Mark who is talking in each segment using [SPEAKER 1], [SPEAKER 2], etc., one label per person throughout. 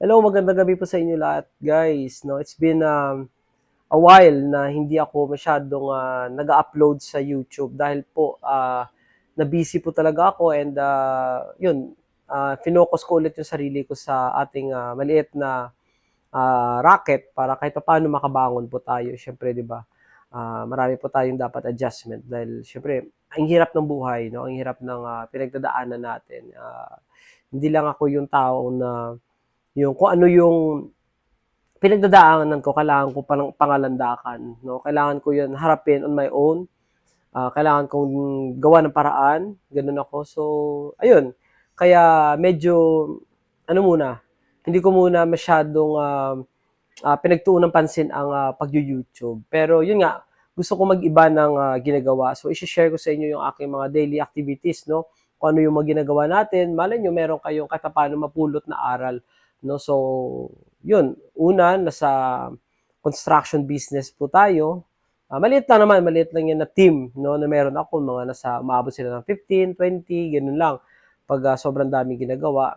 [SPEAKER 1] Hello, magandang gabi po sa inyo lahat, guys. No, it's been um, a while na hindi ako masyadong ah, nag-upload sa YouTube dahil po ah, na-busy po talaga ako and ah, yun, ah, finocus ko ulit yung sarili ko sa ating ah, maliit na ah, racket para kahit pa paano makabangon po tayo. Siyempre, di ba? ah, marami po tayong dapat adjustment dahil siyempre, ang hirap ng buhay, no? Ang hirap ng ah, pinagdadaanan natin. Ah, hindi lang ako yung tao na yung kung ano yung pinagdadaanan ko, kailangan ko palang pangalandakan, no? Kailangan ko 'yun harapin on my own. Ah, kailangan kong gawa ng paraan, ganoon ako. So, ayun. Kaya medyo ano muna, hindi ko muna masyadong ah, ah, pinagtuunan ng pansin ang ah, pagyo-YouTube. Pero yun nga, gusto ko mag-iba ng ah, ginagawa. So, i-share ko sa inyo yung aking mga daily activities, no? Kung ano yung mga ginagawa natin. Malay nyo, meron kayong kahit mapulot na aral, no? So, yun. Una, nasa construction business po tayo. Ah, maliit lang naman, maliit lang yan na team, no? Na meron ako, mga nasa, umabot sila ng 15, 20, ganun lang. Pag ah, sobrang dami ginagawa.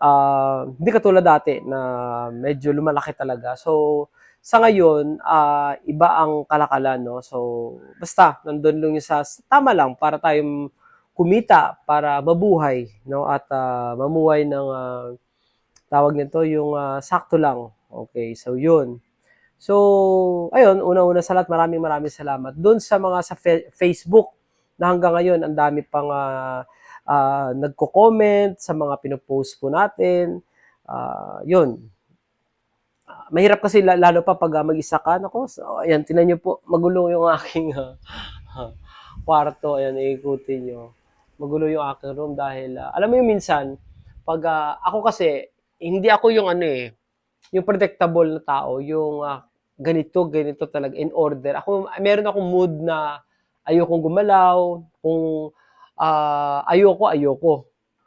[SPEAKER 1] Ah, hindi katulad dati na medyo lumalaki talaga. So, sa ngayon, ah, iba ang kalakalan, no? So, basta, nandun lang yung sa, tama lang, para tayong kumita, para mabuhay, no? At ah, mamuhay ng, ah, tawag nito, yung ah, sakto lang. Okay, so yun. So, ayun, una-una sa lahat, maraming maraming salamat. Doon sa mga sa Facebook, na hanggang ngayon, ang dami pang ah, ah, nagko-comment sa mga pinopost po natin. Ah, yun. Ah, mahirap kasi la- lalo pa pag ah, mag-isa ka. Nako, so, ayan, tinan nyo po, magulo yung aking ah, kwarto. Ayan, iikutin nyo. Magulo yung aking room dahil, ah, alam mo yung minsan, pag ah, ako kasi, hindi ako yung ano eh, yung predictable na tao, yung ah, ganito, ganito talaga, in order. Ako, meron akong mood na ayokong gumalaw, kung ah, ayoko, ayoko.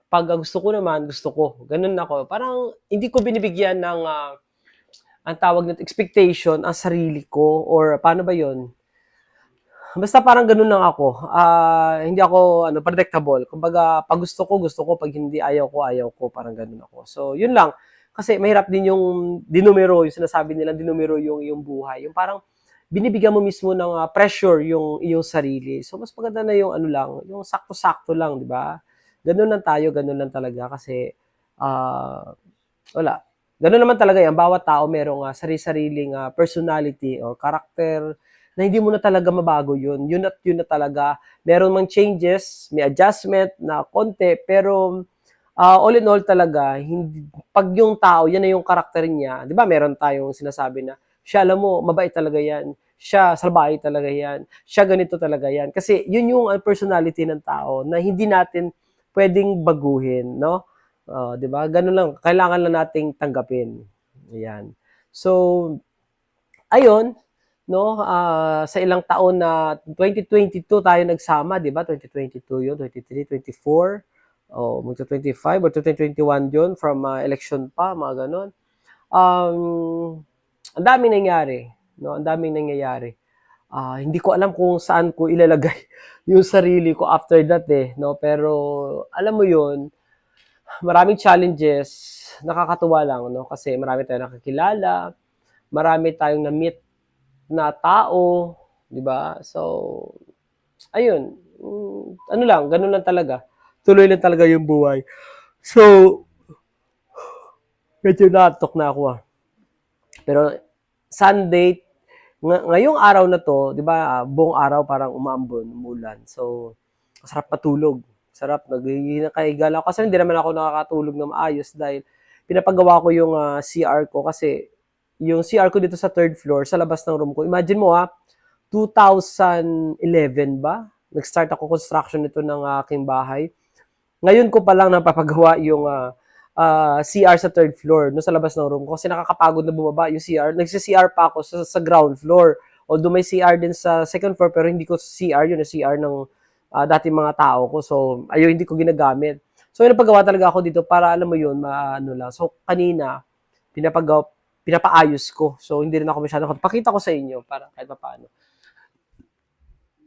[SPEAKER 1] Pag gusto ko naman, gusto ko. Ganun ako. Parang hindi ko binibigyan ng ah, ang tawag nito expectation ang sarili ko or paano ba 'yon? Basta parang ganun lang ako. Ah, hindi ako ano predictable. Kumbaga, pag gusto ko, gusto ko, pag hindi ayaw ko, ayaw ko, parang ganun ako. So, yun lang. Kasi mahirap din yung dinumero, yung sinasabi nila dinumero yung yung buhay. Yung parang binibigyan mo mismo ng ah, pressure yung iyong sarili. So, mas maganda na yung ano lang, yung sakto-sakto lang, di ba? Ganun lang tayo, ganun lang talaga kasi ah wala. Ganun naman talaga yan. Bawat tao merong ah, sarili-sariling ah, personality or character na hindi mo na talaga mabago yun. Yun at yun na talaga. Meron mang changes, may adjustment na konti, pero ah, all in all talaga, hindi, pag yung tao, yan na yung karakter niya. Di ba meron tayong sinasabi na, siya alam mo, mabait talaga yan. Siya, salbahay talaga yan. Siya ganito talaga yan. Kasi yun yung ah, personality ng tao na hindi natin pwedeng baguhin, no? Oh, 'di ba? Ganun lang, kailangan lang nating tanggapin. Ayan. So, ayun, no, ah, sa ilang taon na 2022 tayo nagsama, 'di ba? 2022 'yun, 23, 24, oh, magto 25 or 2021 'yun from ah, election pa, mga ganun. Um, ang daming nangyari, no? Ang daming nangyayari. Ah, hindi ko alam kung saan ko ilalagay yung sarili ko after that eh, no? Pero alam mo 'yun, maraming challenges, nakakatuwa lang, no? Kasi marami tayong nakakilala, marami tayong na-meet na tao, di ba? So, ayun, mm, ano lang, ganun lang talaga. Tuloy lang talaga yung buhay. So, medyo natok na ako ah. Pero, Sunday, ng- ngayong araw na to, di ba, ah, buong araw parang umambon, umulan. So, masarap matulog. Sarap, naghihinakahiga lang ako. Kasi hindi naman ako nakakatulog na maayos dahil pinapagawa ko yung ah, CR ko kasi yung CR ko dito sa third floor, sa labas ng room ko. Imagine mo ha, 2011 ba? Nag-start ako construction nito ng aking bahay. Ngayon ko pa lang napapagawa yung ah, ah, CR sa third floor, no, sa labas ng room ko. Kasi nakakapagod na bumaba yung CR. Nagsi-CR pa ako sa, sa ground floor. Although may CR din sa second floor, pero hindi ko CR yun, CR ng ah, dating mga tao ko. So, ayun, hindi ko ginagamit. So, yun napagawa talaga ako dito para, alam mo yun, maano lang. So, kanina, pinapagawa, pinapaayos ko. So, hindi rin ako masyadong, pakita ko sa inyo para kahit pa paano.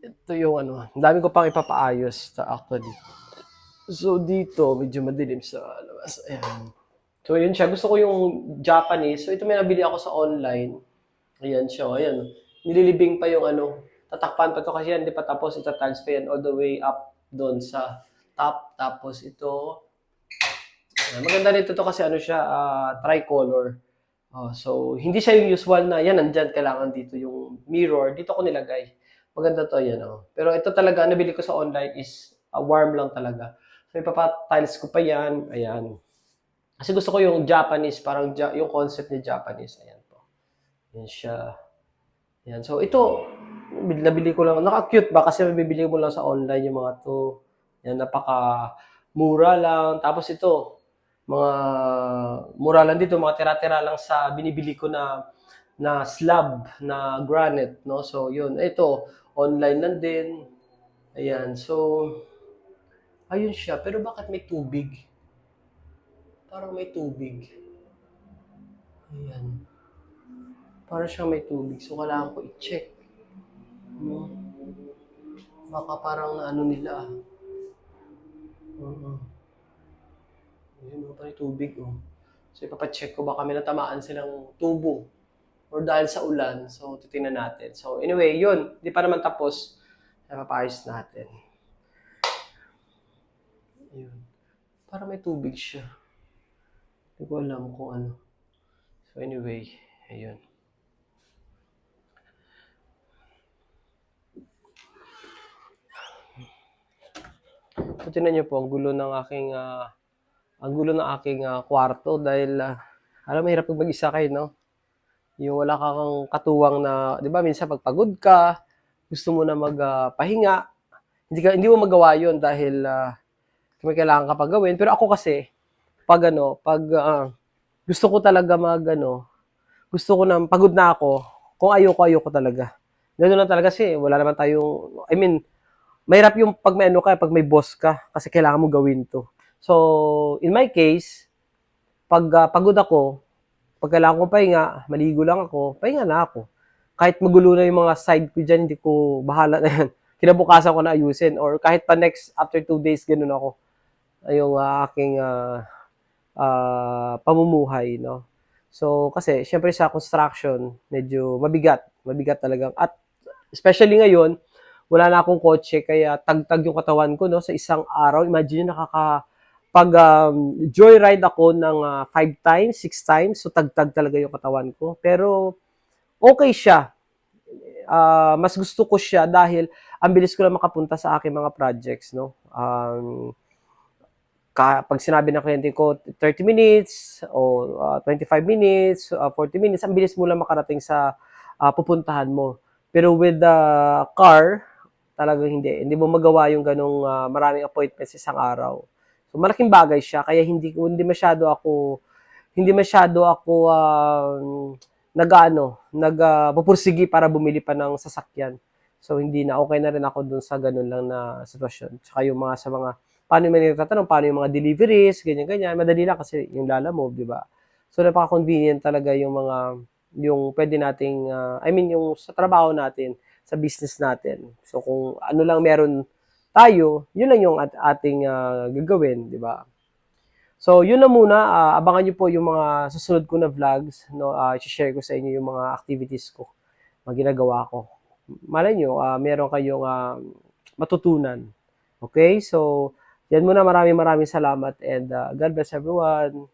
[SPEAKER 1] Ito yung ano, ang dami ko pang ipapaayos sa actually. So, dito, medyo madilim sa labas. Ayan. So, yun siya. Gusto ko yung Japanese. So, ito may nabili ako sa online. Ayan siya. Ayan. Nililibing pa yung ano. Tatakpan pa to kasi yan. Di pa tapos. Itatiles pa yan all the way up doon sa top. Tapos ito. Ayan. Maganda nito to kasi ano siya. ah, tricolor. Oh, so, hindi siya yung usual na yan, nandyan, kailangan dito yung mirror. Dito ko nilagay. Maganda to, yan. Oh. Pero ito talaga, nabili ko sa online is ah, warm lang talaga. So, ipapa-tiles ko pa yan. Ayan. Kasi gusto ko yung Japanese, parang ja- yung concept ni Japanese. Ayan po. Yan siya. Yan. So, ito, bil- nabili ko lang. Naka-cute ba? Kasi mabibili mo lang sa online yung mga to. Yan, napaka mura lang. Tapos ito, mga mura lang dito, mga tira-tira lang sa binibili ko na na slab na granite, no? So, yun. Ito, online lang din. Ayan. So, ayun siya. Pero bakit may tubig? Parang may tubig. Ayan. Parang siyang may tubig. So, kailangan ko i-check. No? Baka parang na ano nila. Oo. Ayun, oh, parang tubig, oh. So, ipapacheck ko baka may natamaan silang tubo. Or dahil sa ulan. So, titingnan natin. So, anyway, yun. Hindi pa naman tapos. Napapayos natin. Ayun. Parang may tubig siya. Hindi ko alam kung ano. So, anyway, ayun. So, tinan niyo po, ang gulo ng aking, ah, ang gulo ng aking ah, kwarto dahil, ah, alam, mahirap pag mag-isa kayo, no? Yung wala kang katuwang na, di ba, minsan pag pagod ka, gusto mo na magpahinga, hindi, ka, hindi mo magawa yon dahil ah, may kailangan ka pa gawin. Pero ako kasi, pag ano, pag ah, gusto ko talaga mag ano, gusto ko na, pagod na ako, kung ayoko, ayoko talaga. Ganun lang talaga kasi wala naman tayong, I mean, mahirap yung pag may ano ka, pag may boss ka, kasi kailangan mo gawin to. So, in my case, pag ah, pagod ako, pag kailangan ko pahinga, maligo lang ako, pahinga na ako. Kahit magulo na yung mga side ko dyan, hindi ko bahala na yan. Kinabukasan ko na ayusin. Or kahit pa next, after two days, ganun ako. Yung ah, aking ah, ah, pamumuhay, no? So, kasi, syempre sa construction, medyo mabigat. Mabigat talagang. At, especially ngayon, wala na akong kotse, kaya tagtag yung katawan ko, no? Sa isang araw, imagine nyo, nakaka, pag um, joyride ako ng ah, five times, six times, so tagtag talaga yung katawan ko. Pero, okay siya. Ah, mas gusto ko siya dahil ang bilis ko lang makapunta sa aking mga projects, no? Um, pag sinabi ng kliyente ko 30 minutes o ah, 25 minutes, ah, 40 minutes, ang bilis mo lang makarating sa ah, pupuntahan mo. Pero with the car, talagang hindi. Hindi mo magawa yung ganong ah, maraming appointments sa isang araw. So malaking bagay siya kaya hindi hindi masyado ako hindi masyado ako um, nag-ano, nagpupursigi para bumili pa ng sasakyan. So hindi na okay na rin ako dun sa ganun lang na sitwasyon. Tsaka yung mga sa mga paano yung nagtatanong, paano yung mga deliveries, ganyan-ganyan. Madali lang kasi yung Lala Move, di ba? So napaka-convenient talaga yung mga yung pwede nating ah, I mean yung sa trabaho natin, sa business natin. So kung ano lang meron tayo, yun lang yung at ating ah, gagawin, di ba? So, yun na muna. Ah, abangan nyo po yung mga susunod ko na vlogs. No? Ah, share ko sa inyo yung mga activities ko, mga ginagawa ko. Malay nyo, ah, meron kayong ah, matutunan. Okay? So, yan muna. Maraming maraming salamat and ah, God bless everyone.